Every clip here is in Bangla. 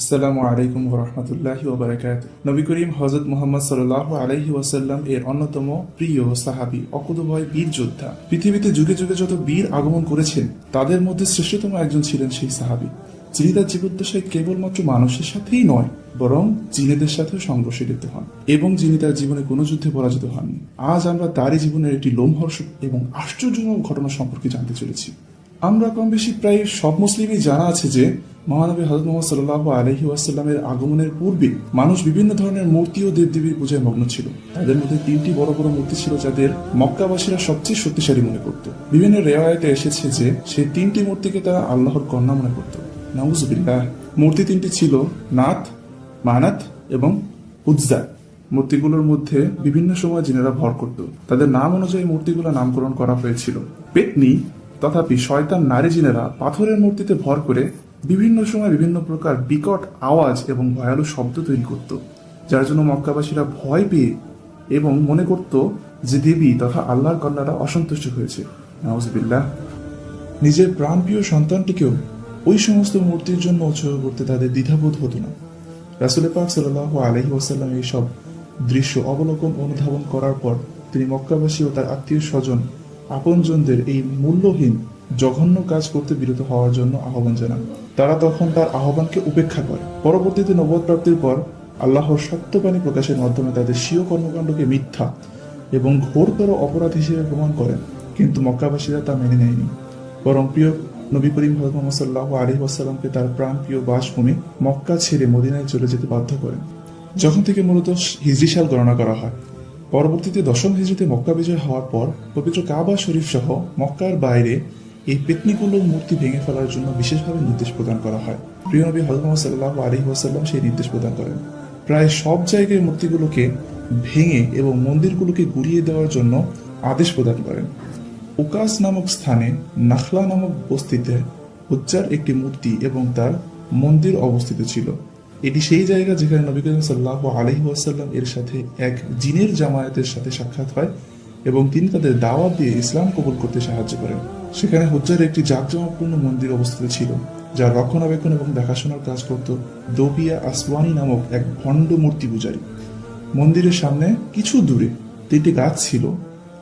আসসালামু আলাইকুম রহমতুল্লাহি ওবরাকাত নবী করিম হজরত মোহাম্মদ সাল্লাহ আলাইহি ওয়াসাল্লাম এর অন্যতম প্রিয় সাহাবি, অকুতভয় বীর যোদ্ধা। পৃথিবীতে যুগে যুগে যত বীর আগমন করেছেন, তাদের মধ্যে শ্রেষ্ঠতম একজন ছিলেন সেই সাহাবি। যিনি তার জীবদ্দশায় কেবলমাত্র মানুষের সাথেই নয়, বরং জিনেদের সাথেও সংঘর্ষে লিপ্ত হন, এবং যিনি তার জীবনে কোনো যুদ্ধে পরাজিত হননি। আজ আমরা তারই জীবনের একটি লোমহর্ষক এবং আশ্চর্যজনক ঘটনা সম্পর্কে জানতে চলেছি। আমরা কম বেশি প্রায় সব মুসলিমই জানা আছে যে মহানবী হজরত মোহাম্মদ সাল্লাহ আলহি ওয়াসাল্লামের আগমনের পূর্বে মানুষ বিভিন্ন ধরনের মূর্তি ও দেবদেবীর পূজায় মগ্ন ছিল। তাদের মধ্যে তিনটি বড় বড় মূর্তি ছিল যাদের মক্কাবাসীরা সবচেয়ে শক্তিশালী মনে করত। বিভিন্ন রেওয়ায়তে এসেছে যে সেই তিনটি মূর্তিকে তারা আল্লাহর কন্যা মনে করত। নাউজুবিল্লাহ। মূর্তি তিনটি ছিল নাথ মানাত এবং উজ্জা। মূর্তিগুলোর মধ্যে বিভিন্ন সময় জিনেরা ভর করত। তাদের নাম অনুযায়ী মূর্তিগুলো নামকরণ করা হয়েছিল। পেতনি তথাপি শয়তান নারী জিনেরা পাথরের মূর্তিতে ভর করে বিভিন্ন সময় বিভিন্ন প্রকার বিকট আওয়াজ এবং ভয়ালু শব্দ তৈরি করত, যার জন্য মক্কাবাসীরা ভয় পেয়ে এবং মনে করত যে দেবী তথা আল্লাহর কন্যারা অসন্তুষ্ট হয়েছে। নওয়াজবিল্লাহ নিজের প্রাণপ্রিয় সন্তানটিকেও ওই সমস্ত মূর্তির জন্য উৎসর্গ করতে তাদের দ্বিধাবোধ হতো না। রাসুল পাক সাল্লাহ আলহি ওসাল্লাম এইসব দৃশ্য অবলোকন অনুধাবন করার পর তিনি মক্কাবাসী ও তার আত্মীয় স্বজন আপনজনদের এই মূল্যহীন, জঘন্য কাজ করতে বিরত হওয়ার জন্য আহ্বান জানান। তারা তখন তার আহ্বানকে উপেক্ষা করে। পরবর্তীতে নবদ প্রাপ্তির পর আল্লাহর সত্যবাণী প্রকাশের মাধ্যমে তাদের স্বীয় কর্মকাণ্ডকে মিথ্যা এবং ঘোরতর অপরাধ হিসেবে প্রমাণ করেন, কিন্তু মক্কাবাসীরা তা মেনে নেয়নি। বরং প্রিয় নবী করিম মোহাম্মদ সাল্লাহ আলী ওয়াসাল্লামকে তার প্রাণ প্রিয় বাসভূমি মক্কা ছেড়ে মদিনায় চলে যেতে বাধ্য করেন। যখন থেকে মূলত হিজরি সাল গণনা করা হয় পরবর্তীতে দশম হিজরিতে মক্কা বিজয় হওয়ার পর পবিত্র কাবা শরীফ সহ মক্কার বাইরে এই পেতনিগুলোর মূর্তি ভেঙে ফেলার জন্য বিশেষভাবে নির্দেশ প্রদান করা হয়। প্রিয় নবী মোহাম্মদ সাল্লাহ আলী ওয়াসাল্লাম সেই নির্দেশ প্রদান করেন। প্রায় সব জায়গায় মূর্তিগুলোকে ভেঙে এবং মন্দিরগুলোকে গুড়িয়ে দেওয়ার জন্য আদেশ প্রদান করেন। উকাস নামক স্থানে নাখলা নামক বস্তিতে হুজ্জার একটি মূর্তি এবং তার মন্দির অবস্থিত ছিল। এটি সেই জায়গা যেখানে নবী করিম সাল্লাহ আলহি ওয়াসাল্লাম এর সাথে এক জিনের জামায়াতের সাথে সাক্ষাৎ হয় এবং তিনি তাদের দাওয়াত দিয়ে ইসলাম কবুল করতে সাহায্য করেন। সেখানে হুজ্জার একটি জাঁকজমকপূর্ণ মন্দির অবস্থিত ছিল, যার রক্ষণাবেক্ষণ এবং দেখাশোনার কাজ করত দোবিয়া আসওয়ানি নামক এক ভণ্ড মূর্তি পূজারী। মন্দিরের সামনে কিছু দূরে তিনটি গাছ ছিল,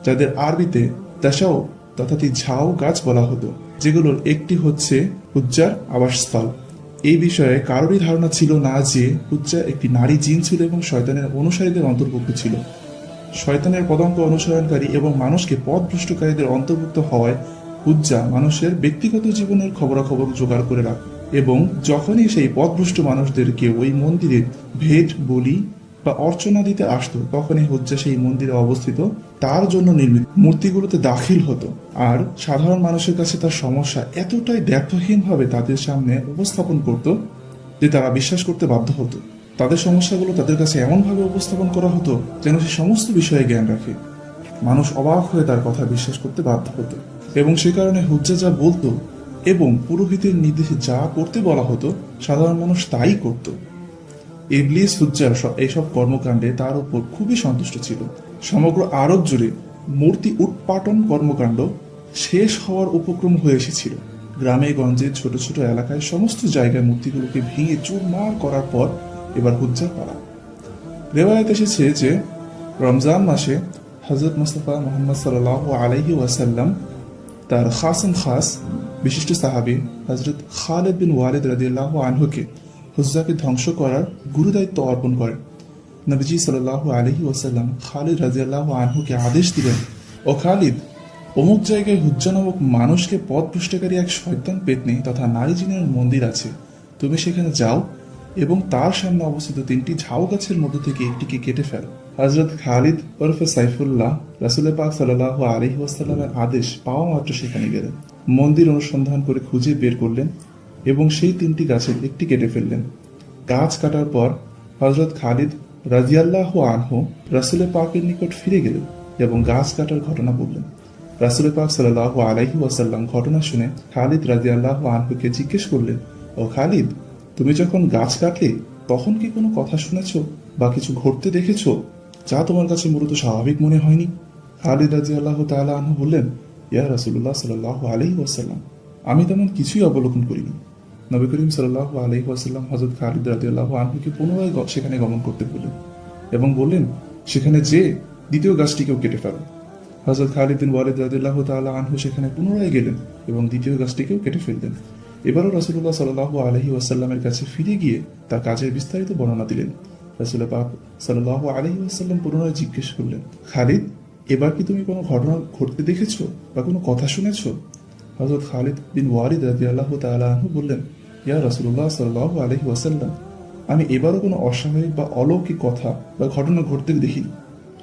যাদের আরবিতে দাসাও তথা ঝাও গাছ বলা হতো, যেগুলোর একটি হচ্ছে উজ্জার আবাসস্থল। এই বিষয়ে কারোরই ধারণা ছিল না যে উজ্জা একটি নারী জিন ছিল এবং শয়তানের অনুসারীদের অন্তর্ভুক্ত ছিল। শয়তানের পদাঙ্ক অনুসরণকারী এবং মানুষকে পথভ্রষ্টকারীদের অন্তর্ভুক্ত হওয়ায় হুজ্জা মানুষের ব্যক্তিগত জীবনের খবরাখবর জোগাড় করে রাখত এবং যখনই সেই পথভ্রষ্ট মানুষদেরকে ওই মন্দিরে ভেট বলি বা অর্চনা দিতে আসতো, তখনই হজ্জা সেই মন্দিরে অবস্থিত। তার জন্য নির্মিত মূর্তিগুলোতে দাখিল হতো। আর সাধারণ মানুষের কাছে তার সমস্যা এতটাই দ্ব্যর্থহীনভাবে তাদের সামনে উপস্থাপন করত যে তারা বিশ্বাস করতে বাধ্য হতো। তাদের সমস্যাগুলো তাদের কাছে এমনভাবে উপস্থাপন করা হতো যেন সে সমস্ত বিষয়ে জ্ঞান রাখে। মানুষ অবাক হয়ে তার কথা বিশ্বাস করতে বাধ্য হতো। এবং সে কারণে হুজ্জা যা বলতো এবং পুরোহিতের নির্দেশে যা করতে বলা হতো, সাধারণ মানুষ তাই করতো। ইবলিস, হুজ্জার এইসব কর্মকাণ্ডে তার উপর খুবই সন্তুষ্ট ছিল। সমগ্র আরব জুড়ে মূর্তি উৎপাটন কর্মকাণ্ড শেষ হওয়ার উপক্রম হয়ে এসেছিল। গ্রামে গঞ্জে ছোট ছোট এলাকায় সমস্ত জায়গায় মূর্তিগুলোকে ভেঙে চুরমার করার পর এবার হুজ্জার পালা। রেওয়ায়ত এসেছে যে, রমজান মাসে হজরত মুস্তফা মোহাম্মদ সাল্লাহ আলাইহি ওয়াসাল্লাম তার খাসম খাস বিশিষ্ট সাহাবি হজরত খালেদ বিন ওয়ালিদ রাদিয়াল্লাহ আনহুকে হুজ্জাকে ধ্বংস করার গুরু দায়িত্ব অর্পণ করেন। নবীজি সাল্লাহ আলহি ওয়াসাল্লাম খালিদ রাজিয়াল্লাহ আনহুকে আদেশ দিলেন, ও খালিদ, অমুক জায়গায় হুজ্জা নামক মানুষকে পথ ভ্রষ্টকারী এক শয়তান পেতনি তথা নারী জিনের মন্দির আছে। তুমি সেখানে যাও এবং তার সামনে অবস্থিত তিনটি ঝাউ গাছের মধ্য থেকে একটিকে কেটে ফেল। হজরত খালিদ ওরফে সাইফুল্লাহ রাসুল পাক সাল্লাহ আলহি ওয়াসাল্লামের আদেশ পাওয়া মাত্র সেখানে গেলেন। মন্দির অনুসন্ধান করে খুঁজে বের করলেন এবং সেই তিনটি গাছের একটি কেটে ফেললেন। গাছ কাটার পর হজরত খালিদ রাজিয়াল্লাহ আনহু রাসুলের পাকের নিকট ফিরে গেলেন এবং গাছ কাটার ঘটনা বললেন। রাসুল পাক সাল্লাহ আলাইহি ওয়াসাল্লাম ঘটনা শুনে খালিদ রাজিয়াল্লাহ আনহুকে জিজ্ঞেস করলেন, ও খালিদ, তুমি যখন গাছ কাটলে, তখন কি কোনো কথা শুনেছ বা কিছু ঘটতে দেখেছ যা তোমার কাছে মূলত স্বাভাবিক মনে হয়নি? খালিদ রাজি আল্লাহ তালা আনহু বললেন, ইয়া রাসুল্লাহ সাল্লাহ আলহি ওয়াসাল্লাম, আমি তেমন কিছুই অবলোকন করিনি। নবী করিম সাল্লাহ আলহি ওয়াসাল্লাম হজরত খালিদ রাদিয়াল্লাহু আনহুকে পুনরায় সেখানে গমন করতে বললেন এবং বললেন, সেখানে যে দ্বিতীয় গাছটিকেও কেটে ফেলো। হজরত খালিদ বিন ওয়ালিদ রাদিল্লাহ তাআলা আনহু সেখানে পুনরায় গেলেন এবং দ্বিতীয় গাছটিকেও কেটে ফেললেন। এবারও রাসূলুল্লাহ সাল্লাহ আলহি ওয়াসাল্লামের কাছে ফিরে গিয়ে তার কাজের বিস্তারিত বর্ণনা দিলেন। রাসূল পাক সাল্লাহ আলহি ওয়াসাল্লাম পুনরায় জিজ্ঞেস করলেন, খালিদ, এবার কি তুমি কোনো ঘটনা ঘটতে দেখেছ বা কোনো কথা শুনেছো? হজরত খালিদ বিন ওয়ালিদ রাদিয়াল্লাহু তাআলা আনহু বললেন ইয়া রাসূলুল্লাহ সাল্লাল্লাহু আলাইহি ওয়াসাল্লাম, আমি এবারও কোনো অস্বাভাবিক বা অলৌকিক কথা বা ঘটনা ঘটতে দেখিনি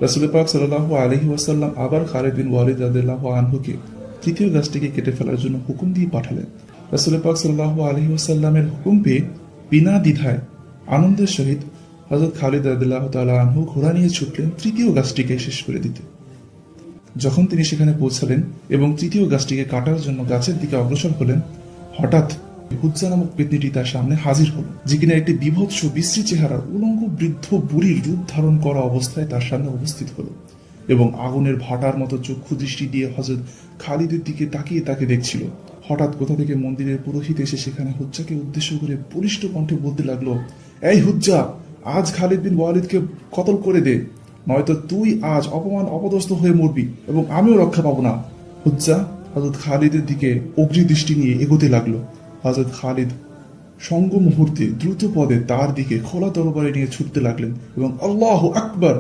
রাসূল পাক সাল্লাল্লাহু আলাইহি ওয়াসাল্লাম আবার খালিদ বিন ওয়ালিদ রাদিয়াল্লাহু আনহুকে তৃতীয় গাছটিকে কেটে ফেলার জন্য হুকুম দিয়ে পাঠালেন। রাসূল পাক সাল্লাল্লাহু আলাইহি ওয়াসাল্লামের হুকুম পেয়ে বিনা দ্বিধায় আনন্দের সহিত হযরত খালিদ রাদিয়াল্লাহু তাআলা আনহু ঘোড়া নিয়ে ছুটলেন তৃতীয় গাছটিকে শেষ করে দিতে। যখন তিনি সেখানে পৌঁছালেন এবং তৃতীয় গাছটিকে কাটার জন্য গাছের দিকে অগ্রসর হলেন, হঠাৎ হুজ্জা নামক পেতনিটি তার সামনে হাজির একটি বিভৎস বিশ্রী চেহারার উলঙ্গ বৃদ্ধ বুড়ির রূপ ধারণ করা অবস্থায় তার সামনে উপস্থিত এবং আগুনের ভাটার মতো চক্ষু দৃষ্টি দিয়ে হজরত খালিদের দিকে তাকিয়ে তাকে দেখছিল। হঠাৎ কোথা থেকে মন্দিরের পুরোহিত এসে সেখানে হুজ্জাকে উদ্দেশ্য করে বলিষ্ঠ কণ্ঠে বলতে লাগল, এই হুজ্জা, আজ খালিদ বিন ওয়ালিদকে কতল করে দে, নয়তো তুই আজ অপমান অপদস্থ হয়ে মরবি এবং আমিও রক্ষা পাবো না। হুজ্জা হজরত খালিদের দিকে অগ্নি দৃষ্টি নিয়ে এগোতে লাগল। হজরত খালিদ সঙ্গ মুহূর্তে দ্রুত পদে তার দিকে খোলা তরবারি নিয়ে ছুটতে লাগলেন এবং আল্লাহ আকবার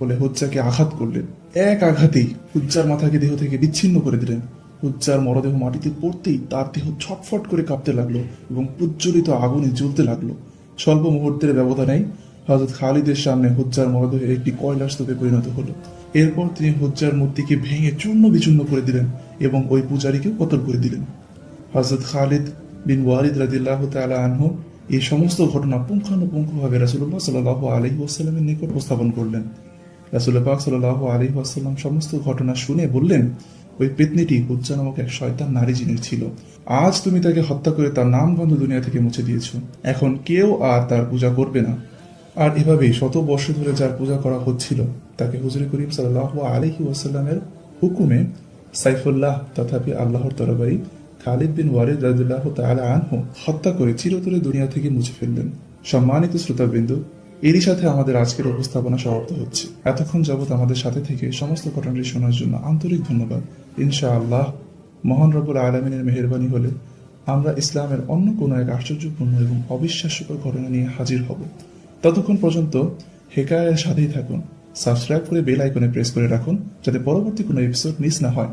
বলে হুজ্জাকে আঘাত করলেন। এক আঘাতেই হুজ্জার মাথাকে দেহ থেকে বিচ্ছিন্ন করে দিলেন। হুজ্জার মরদেহ মাটিতে পড়তেই তার দেহ ছটফট করে কাঁপতে লাগল এবং প্রজ্বলিত আগুনে জ্বলতে লাগল। স্বল্প মুহূর্তের ব্যবধানেই হজরত খালিদের সামনে হুজ্জার মরদেহ একটি কয়লার স্তূপে পরিণত হলো। এরপর তিনি হুজ্জার মূর্তিকে ভেঙে চূর্ণ বিচূর্ণ করে দিলেন এবং ওই পূজারীকেও কতল করে দিলেন। হজরত খালিদ বিন ওয়ালিদ রাদিল্লাহ তালা আনহু এই সমস্ত ঘটনা পুঙ্খানুপুঙ্খভাবে রাসুল্লাহ সাল্লাহ আলহি ওয়াসাল্লামের নিকট উপস্থাপন করলেন। রাসুল পাক সাল্লাহ আলহি সমস্ত ঘটনা শুনে বললেন, ওই পেতনিটি হুজ্জা নামক এক শয়তান নারী জিনিস ছিল। আজ তুমি তাকে হত্যা করে তার নাম দুনিয়া থেকে মুছে দিয়েছ। এখন কেউ আর তার পূজা করবে না। আর এভাবেই শত বর্ষ ধরে যার পূজা করা হচ্ছিল, তাকে হুজুর করিম সাল্লাহ আলহি ওয়াসাল্লামের হুকুমে সাইফুল্লাহ তথাপি আল্লাহর তরবারি খালিদ বিন ওয়ারিদ রাদিল্লাহ তাআলা আনহু হত্যা করে চিরতরে দুনিয়া থেকে মুছে ফেললেন। সম্মানিত শ্রোতাবৃন্দ, এরই সাথে আমাদের আজকের উপস্থাপনা সমাপ্ত হচ্ছে। এতক্ষণ যাবৎ আমাদের সাথে থেকে সমস্ত ঘটনাটি শোনার জন্য আন্তরিক ধন্যবাদ। ইনশাআল্লাহ মহান রব্বুল আলমিনের মেহরবানি হলে আমরা ইসলামের অন্য কোনো এক আশ্চর্যপূর্ণ এবং অবিশ্বাস্যকর ঘটনা নিয়ে হাজির হব। ততক্ষণ পর্যন্ত হেকায়ের সাথেই থাকুন, সাবস্ক্রাইব করে বেল আইকনে প্রেস করে রাখুন, যাতে পরবর্তী কোনো এপিসোড মিস না হয়।